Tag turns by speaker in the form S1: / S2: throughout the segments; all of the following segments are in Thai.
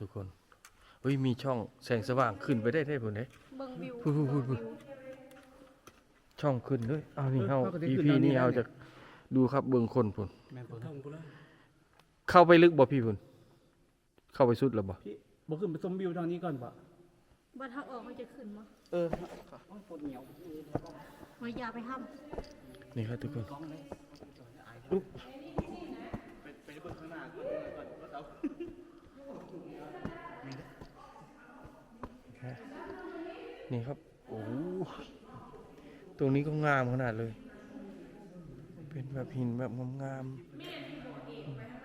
S1: ทุกคนเฮ้ยมีช่องแสงสว่างขึ้นไปได้ได้ผมเนี่ย
S2: เบิ่งวิว
S1: พูดพูดพูดพูด
S2: วิว
S1: ช่องขึ้นด้วยเอานี่เฮา
S3: เออปกติ
S1: EP
S3: ขึ้นทางนี้
S1: นี่
S3: ได้
S1: เอา
S3: เนี่ย
S1: จากดูครับเบิ่งคนพุ่น
S3: แม่นบ่
S4: ทงกูแล้ว
S1: เข้าไปลึกบ่พี่พุ่นเข้าไปสุดแล้วบ่
S3: พี่บ่ขึ้นไปชมวิวทางนี้ก่อนบ่
S2: บ้านทางออกมันจะขึ้นมั้
S3: เออปวดเหนียว
S2: มายาไปห้
S1: นี่ครับทุกคน
S3: กล้องเลยไปไปเบิ่งข้างหน้าก่อนก่อนเอา
S1: นี่ครับ โอ้โหตรงนี้ก็งามขนาดเลย เป็นแบบหินแบบงาม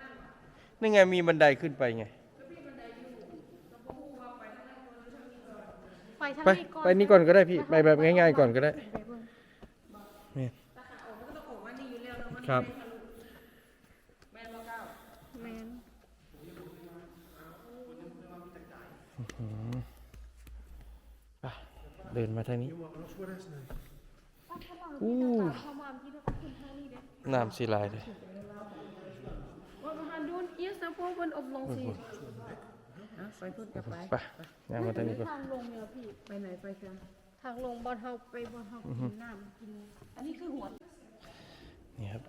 S1: ๆนี่ไงมีบันไดขึ้นไปไงำ
S2: ไปทาง
S1: ไป
S2: นี้ก่อน
S1: ไปนี่ก่อนก็ได้พี่ ไปแบบง่ายๆก่อนก็ได้
S2: ไปเบิ่ง
S1: ครับ
S2: แมน
S1: เดินมาทางนี้
S2: อู้เข้ามาที่เราขึ้นทางนี้เด้
S1: น้ำสีลายเลย
S2: ว่าประธานดูนเอียสะโพกบนอบลงสิ
S5: ไปพูดกับไป
S1: ไปย่างมาทางนี้ก่อน
S2: ทางลงเนี่ยพี่
S5: ไปไหนไปกัน
S2: ทางลงบอลเฮาไปบอลเฮากินน้ำกินอันนี้คือหัว
S1: นี่ครับ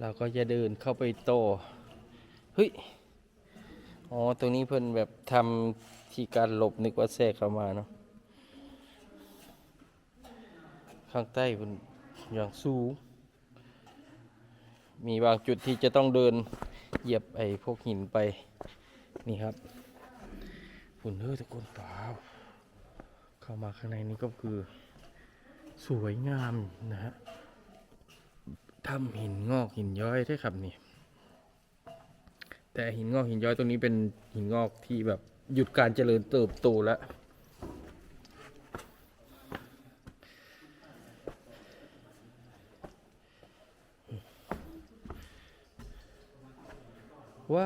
S1: เราก็จะเดินเข้าไปโตอเฮ้ย อ๋อ ตรงนี้เพิ่นแบบทำที่การหลบนึกว่าแทรกเข้ามาเนาะ ข้างใต้เพิ่นอย่างสูง มีบางจุดที่จะต้องเดินเหยียบไอ้พวกหินไป นี่ครับฝุ่นเฮ้ยทุกนเปล่าเข้ามาข้างในนี้ก็คือ สวยงามนะฮะทำหินงอกหินย้อยได้ครับนี่ แต่หินงอกหินย้อยตรงนี้เป็นหินงอกที่แบบหยุดการเจริญเติบโตแล้ว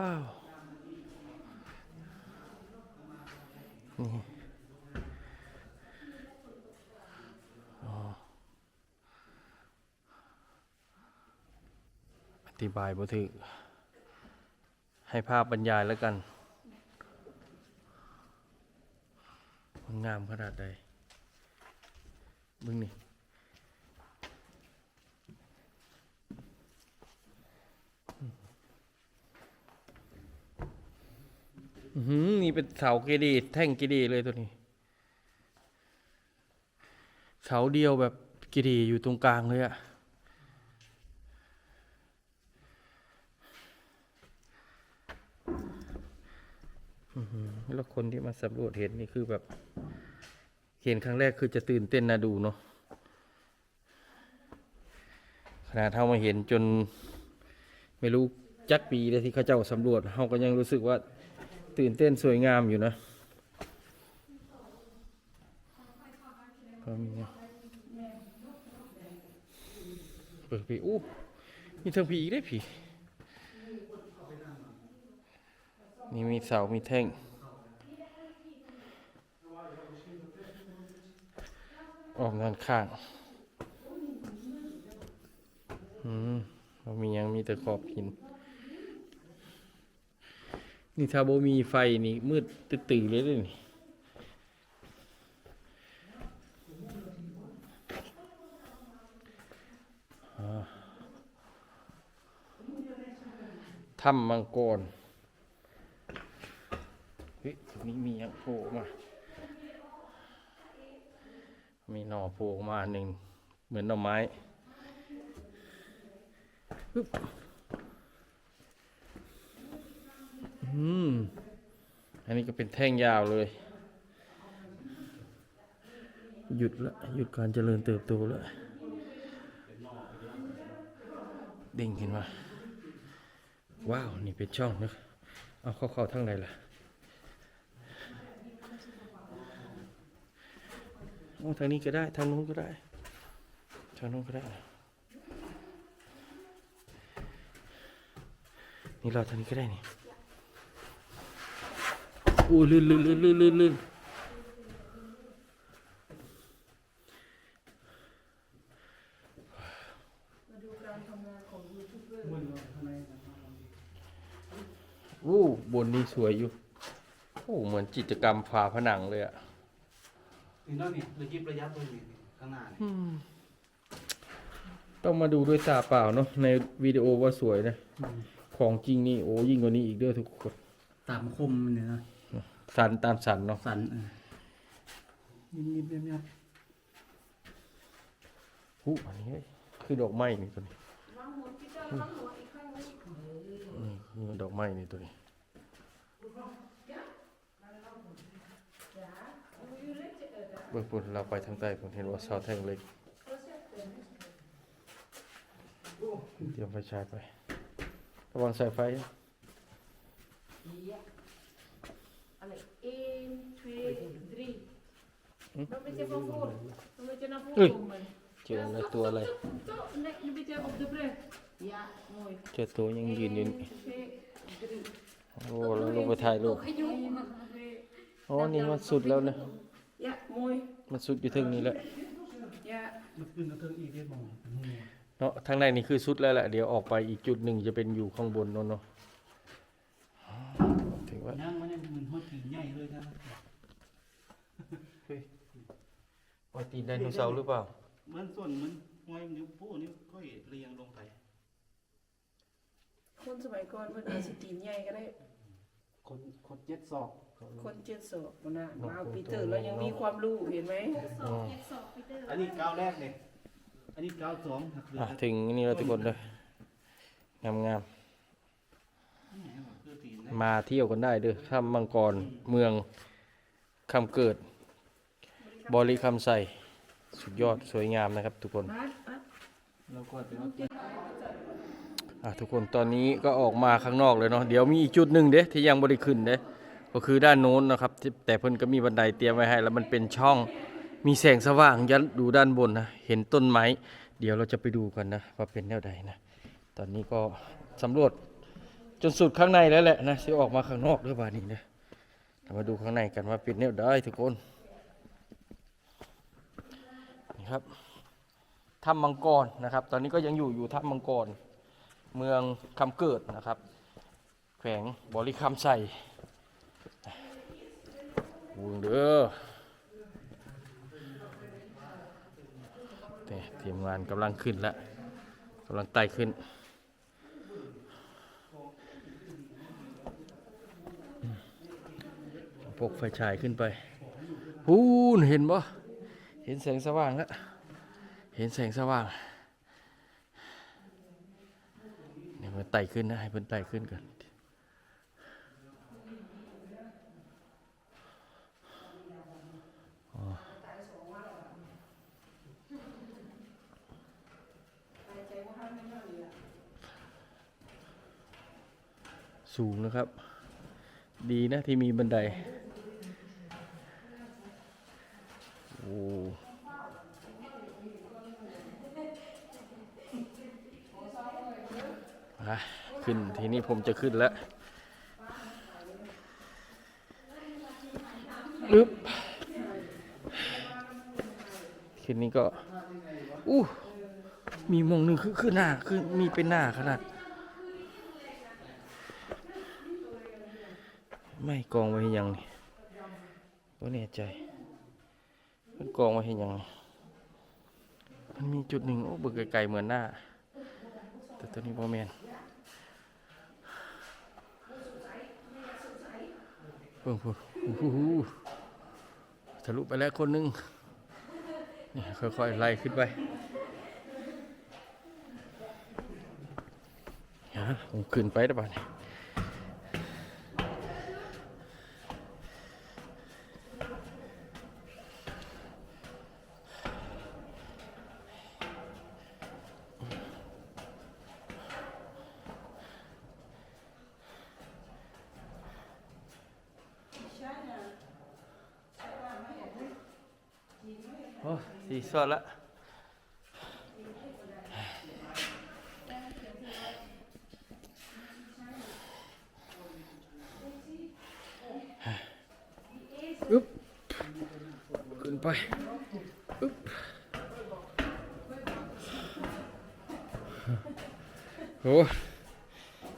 S1: าว นี่อ๋อ อธิ บายบ่ถึกให้ภาพบรรยายแล้วกันมันงามขนาดใดมึงนี่หือนี่เป็นเสาเกดีแท่งเกดีเลยตัวนี้ เสาเดียวแบบเกดีอยู่ตรงกลางเลยอะ อื้อหือ แล้วคนที่มาสำรวจเห็นนี่คือแบบ เห็นครั้งแรกคือจะตื่นเต้นนะดูเนาะขนาดเท่ามาเห็นจน ไม่รู้จักปีเลยที่เขาเจ้าสำรวจเขาก็ยังรู้สึกว่าตื่นเต้นสวยงามอยู่นะก็มีเปิดผีอู้มีเทิงผีอีกได้ผี นี่มีเสา มีแท่ง ออกด้านข้าง อืมเรามียังมีแต่ขอบหิน นี่ถ้าโบมีไฟนี่ มืดตื่นเลยเด้อนี่ถ้ำมังกร ฮ้ยตรงนี้มีอย่างโผล่ออกมา มีหน่อโผล่ออกมาหนึ่ง เหมือนหน่อไม้ปึ๊บอืม อันนี้ก็เป็นแท่งยาวเลย หยุดละ หยุดการเจริญเติบโตแล้วเด้งขึ้นมา ว้าว นี่เป็นช่องนะ เอาเข้าเข้าทั้งไหนล่ะ โอ้ ทางนี้ก็ได้ ทางนู้นก็ได้ ทางนู้นก็ได้ นี่เราทางนี้ก็ได้นี่โอ้ลื่นลื่นลื่นลื่นลื่นลื่น
S3: มือข้างในนะครับ
S1: โอ้บนนี้สวยอยู่ โอ้ เหมือนจิตรกรรมฝาผนังเลยอะ
S3: นี่เนาะนี่ระยิบระยับเลยนี่ข้างหน้านี่
S1: ต้องมาดูด้วยตาเปล่าเนาะในวิดีโอว่าสวยนะ ของจริงนี่โอ้ยิ่งกว่านี้อีกเด้อทุกคน
S3: ตามคมมันเนี่ยนะ
S1: สันตามสันเนาะ
S3: สันเออยิ้มยิ้มยิ้มยิ้ม
S1: หูอันนี้เฮ้ยคือดอกไม้นี่ตัวนี้นี่นี่มันดอกไม้นี่ตัวนี้เบื้องบนเราไปทางใต้ผมเห็นว่าเสาแท่งเล็กเตรียมไฟฉายไประวังสายไฟ
S2: Allee, 1, 2, 3. Dan moet je van voor. Dan moet je naar
S1: Oei.
S2: voren komen.
S1: เจอในตัวอะไร
S2: Zo, nee, een beetje op de brug. Ja, mooi.
S1: เจอตัวยังยืนอยู่
S2: 1,
S1: นี่
S2: 2, 3.
S1: โอ้แล้วลงไปถ่ายรูปอ๋อนี่มันสุดแล้วนะ
S2: Ja, mooi.
S1: มันสุดอยู่ถึงนี้แล้ว
S2: Ja.
S3: มันขึ้นกระเทิงอีกได้มองนี่
S1: เนาะทางในนี่คือสุดแล้วแหละเดี๋ยวออกไปอีกจุดหนึ่งจะเป็นอยู่ข้างบนโน่นเนาะอ๋อถือว่า
S3: ย่างมันยังเหมือนหัวตีนใหญ่เลยนะ
S1: ไว้ตีนไดโนเสาร์หรือเปล่า
S3: เหมือนส่วนเหมือนห้อยนิ้วโป้นิ้วก้อยเรียงลงไป
S5: คนสมัยก่อนเพิ่นอาจสิตีนใหญ่ก็ได้
S3: คนคนเจ็ดศอก
S5: คนเจ็ดศอกบ่น่ะมาเอาปีเตอร์แล้วยังมีความรู้เห็นไหม
S1: อ๋อ
S3: อันนี้ก้าวแรกเนี่ยอันนี้ก้าวสองหักเหลือ
S1: อะถึงนี่แล้วทุกคนเลยงามงาม
S3: คือตีน
S1: ๆมาเที่ยวกันได้เด้อถ้ำมังกรเมืองคำเกิด บริคำใส่สุดยอดสวยงามนะครับ ทุกคน
S5: มามา
S3: เราก็จะ
S1: อะทุกคนตอนนี้ก็ออกมาข้างนอกเลยเนาะเดี๋ยวมีอีกจุดหนึ่งเด้ที่ยังบริขึ้นเด้ ก็คือด้านโน้นนะครับที่แต่เพิ่นก็มีบันไดเตรียมไว้ให้ แล้วมันเป็นช่องมีแสงสว่างยันดูด้านบนนะเห็นต้นไม้ เดี๋ยวเราจะไปดูกันนะว่าเป็นแนวใดนะตอนนี้ก็สำรวจจนสุดข้างในแล้วแหละนะที่ออกมาข้างนอกด้วยบาดนี้นะมาดูข้างในกันว่าเป็นแนวใดทุกคนนี่ครับถ้ำมังกรนะครับ ตอนนี้ก็ยังอยู่อยู่ถ้ำมังกร เมืองคำเกิดนะครับ แขวงบริคำใส่ วงเด้อแต่ทีมงานกำลังขึ้นแล้วกำลังไต่ขึ้น พกไฟฉายขึ้นไปหูนเห็นบ่เห็นแสงสว่างแล้ว เห็นแสงสว่างเนี่ยมันไต่ขึ้นนะ ให้เพิ่นไต่ขึ้นกันอ๋อ สูงนะครับ ดีนะที่มีบันได โอ้อะขึ้นทีนี้ผมจะขึ้นแล้วอึ๊บขึ้นนี้ก็อู้มีมองหนึ่งคือคือหน้าคือมีเป็นหน้าขนาด ไม่กองไว้ให้ยังนี่ว่าแน่ใจมันกองไว้ให้ยังนี่มันมีจุดหนึ่งโอ้เบิกไกลๆเหมือนหน้า แต่ตัวนี้โมเมนเพิ่งพูดโอ้โหทะลุไปแล้วคนหนึงนี่ค่อยๆไล่ขึ้นไปฮะผมขึ้นไปได้ป่ะเนี่ย อ้สีสดละอึ๊บขึ้นไปอึ๊บโอ้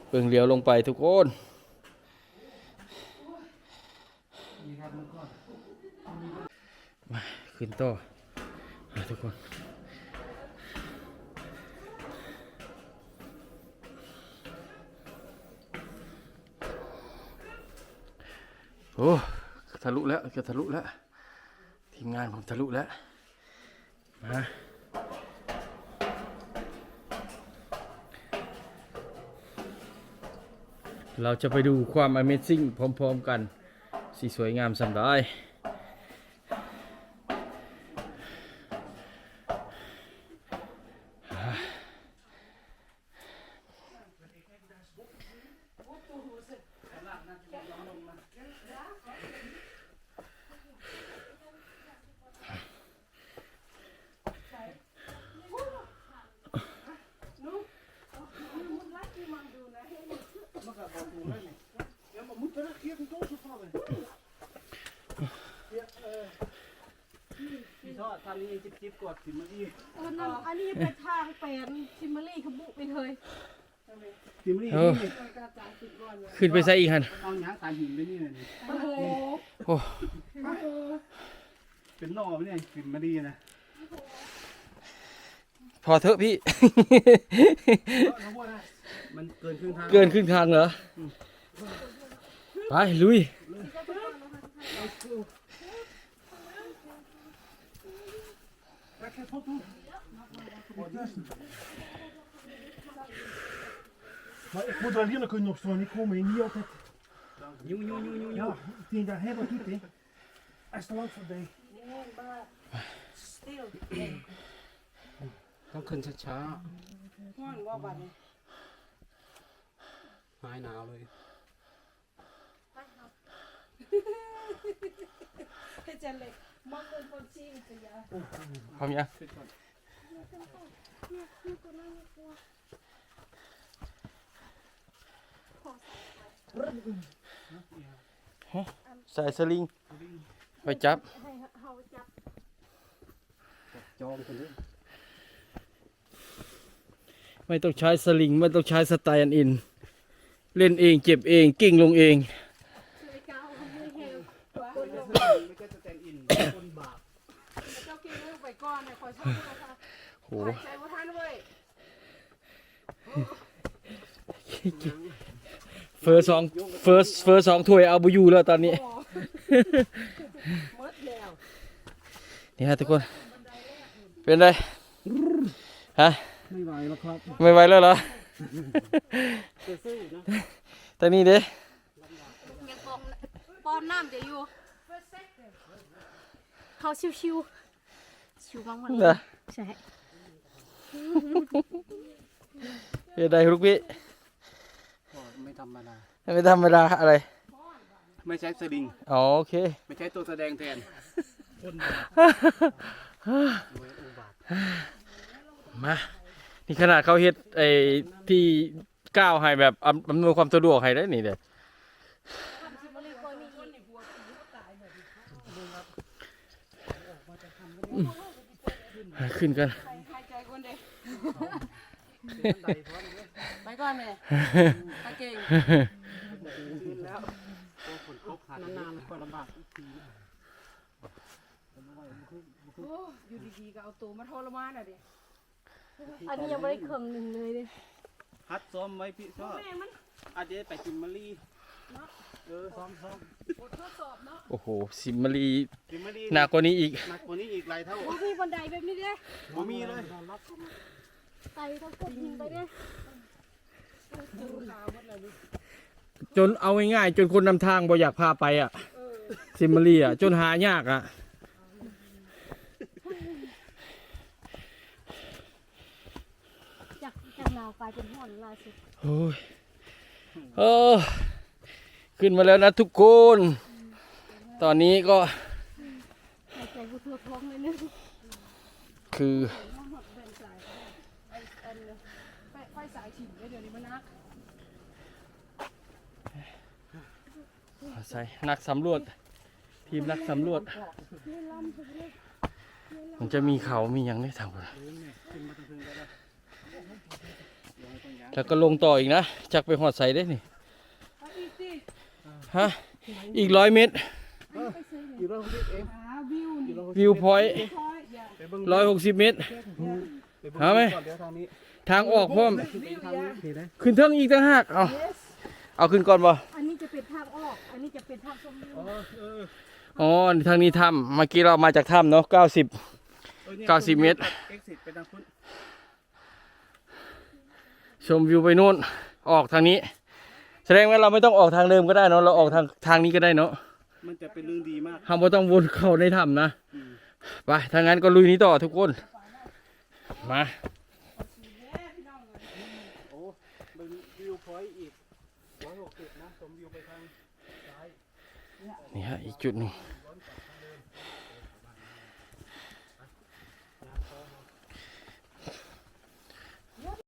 S1: เบิ่งเลี้ยวลงไปทุกคนมาขึ้นต่อ ทุกคนโอ้ทะลุแล้วเกือบทะลุแล้ว ทีมงานผมทะลุแล้วมาเราจะไปดูความ Amazing พร้อม ๆ กันสีสวยงามสำได้
S3: Ja, พี่ทอดทำนี่จิบจิบกดสิมาดี
S2: เออนั่นอันนี้เป็นทางแปลนซิมเมอรี่ขบุไปเลย
S3: สิมาดี
S1: เออ
S3: นี่
S1: ขึ้นไปใส่อีกหัน
S3: เอาหยางสายหินไปนี่เลยนี่
S2: โอ้โห
S1: โอ้
S3: เป็นนอกไปเนี่ยสิมาดีนะ
S1: พอเถอะพี่
S3: มันเกินครึ่งทาง
S1: เกินครึ่งทางเหรอ ไป ลุย
S4: Maar ik moet wel lelijk kunnen opstaan, ik kom hier niet altijd.
S3: ยูยูยูยูยู
S4: Ja, ik denk dat hij wat doet, hè. Hij is te lang voorbij.
S3: ต้องขึ้นช้า
S5: ห้อนว่าบัดนี้
S3: ๆ หายหนาวเลย
S2: เฮ็ดจังเลยมองเป็นคนซีมันจะยาว
S1: พร้อมยังใส่สลิงไปจับ
S2: ให้เฮาจับ
S3: จองกันเลย
S1: ไม่ต้องใช้สลิง ไม่ต้องใช้สไตล์อันอิน เล่นเองเจ็บเอง กิ้งลงเอง โห
S2: ใช้บ่ทันเว้ย
S1: เฟอร์สองเฟอร์เฟอร์สองถ้วยเอาบุยูแล้วตอนนี้
S2: หมดแล้ว
S1: นี่ฮะทุกคน เป็นไรฮะ
S3: ไม่ไหวแล้วครับ
S1: ไม่ไหวแล้วเหรอ
S3: ซื่อๆนะ
S1: แต่นี่เด้
S2: ยังบอกป้อนน้ำจะอยู่เขาชิวชิวๆ ชิวมาก
S1: เหรอ
S2: ๆใช่
S1: เป็นไรลูกพี่
S3: ไม่ธรรมดา
S1: ไม่ธรรมดาอะไร
S3: ไม่ใช้สลิง
S1: อ๋อโอเค
S3: ไม่ใช้ตัวแสดงแทนคนบาป
S1: มา นี่ขนาดเขาเฮ็ดไอ้ที่ก้าวให้แบบอำอำนวยความสะดวกให้ได้นี่เด้ ขึ้นกัน
S2: หายใจก่อนเด้
S5: ไปก่อนแม่ตาเก่ง
S3: คนตกนานๆก็ลำบากอีกที
S5: โอ้อยู่ดีๆก็เอาตัวมาทรมานอะดิ
S2: อันนี้ยังไม่ได้เครื่องหนึ่งเลยเลย
S3: ฮัดซ้อมไว้พี่ชอบ
S2: แม่มัน
S3: อาจจะไปจิมมารี เออซ้อมซ้อม
S2: บททดสอบเนาะ
S1: โอ้โห สิมมารี
S3: จิมมารี
S1: หนักกว่านี้อีก
S3: หนักกว่านี้อีกหลายเท่า
S2: บ่มีบันไดแบบนี้เด้
S3: บ่มีเลย
S2: ไต่ทั้งกดหินไปเด้
S1: จนเอาง่ายๆจนคนนำทางบ่อยากพาไปอะซิมมารีอะ จนหายากอะ
S2: จากจากหนาวกลายเป็นร้อนล่าสุด
S1: โอ้ยเออ ขึ้นมาแล้วนะทุกคน ตอนนี้ก็ คือ
S5: ไอ้อันไฟไฟสายถิ่นเดี๋ยวนี้มันนัก
S1: ใส่นักสำรวจ ทีมนักสำรวจ มันจะมีเขามีอย่างได้ทำแล้วก็ลงต่ออีกนะ จักไปหอดใส่ได้นี่ ฮะ อีกร้อยเมตร
S2: ไปซื้อหยัง
S3: อยู่ร้อยหกสิบเอง
S5: หาวิว
S3: อยู่
S5: นี่
S3: ร้อยหกสิบ
S1: วิวพอยต์
S5: คอยอย่า
S3: ไปเบิ่ง
S1: ร้อยหกสิบเมตร
S3: ไปเบิ่ง
S1: หาไหม
S3: ก่อนเดี๋ยวทางนี้
S1: ทางออกพร้อม
S5: วิวอย่า
S3: นี่นะ
S1: ขึ้นเทิงอีกต่างหากเอา
S5: yes
S1: เอาขึ้นก่อนบ่
S5: อันนี้จะเป็นทางออก อันนี้จะเป็นทางชมวิว
S3: อ๋อเออ
S1: อ๋อทางนี้ถ้ำเมื่อกี้เรามาจากถ้ำเนาะ90
S3: เออนี่ย
S1: เก้าสิบเมตร
S3: เอ็กซิสไปทางพุ่น
S1: ชมวิวไปนู่น ออกทางนี้ แสดงว่าเราไม่ต้องออกทางเดิมก็ได้เนาะเราออกทางทางนี้ก็ได้เนาะ
S3: มันจะเป็นเรื่องดีมาก
S1: เราไม่ต้องวนเข้าในถ้ำนะ
S3: อืม
S1: ไปถ้างั้นก็ลุยนี้ต่อทุกคนมา
S3: โอ้เบิ่งวิวพอยต์อีกร้อยหกสิบนะชมวิวไปทางซ้าย
S1: นี่ฮะอีกจุดหนึ่ง